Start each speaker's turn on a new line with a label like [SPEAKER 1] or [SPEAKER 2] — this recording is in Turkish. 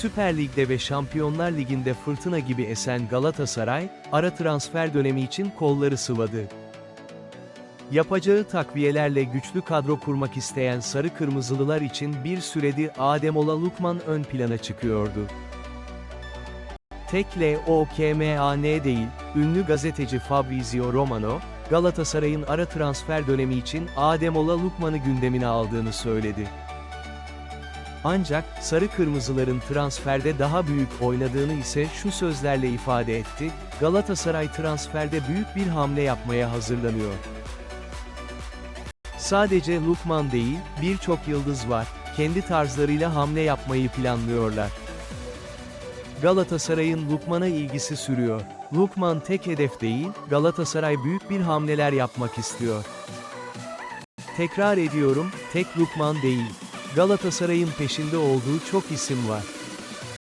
[SPEAKER 1] Süper Lig'de ve Şampiyonlar Ligi'nde fırtına gibi esen Galatasaray, ara transfer dönemi için kolları sıvadı. Yapacağı takviyelerle güçlü kadro kurmak isteyen Sarı Kırmızılılar için bir süredir Ademola Lukman ön plana çıkıyordu. Tek L-O-K-M-A-N değil, ünlü gazeteci Fabrizio Romano, Galatasaray'ın ara transfer dönemi için Ademola Lukman'ı gündemine aldığını söyledi. Ancak, Sarı Kırmızıların transferde daha büyük oynadığını ise şu sözlerle ifade etti, Galatasaray transferde büyük bir hamle yapmaya hazırlanıyor. Sadece Lukman değil, birçok yıldız var, kendi tarzlarıyla hamle yapmayı planlıyorlar. Galatasaray'ın Lukman'a ilgisi sürüyor. Lukman tek hedef değil, Galatasaray büyük bir hamleler yapmak istiyor. Tekrar ediyorum, tek Lukman değil. Galatasaray'ın peşinde olduğu çok isim var.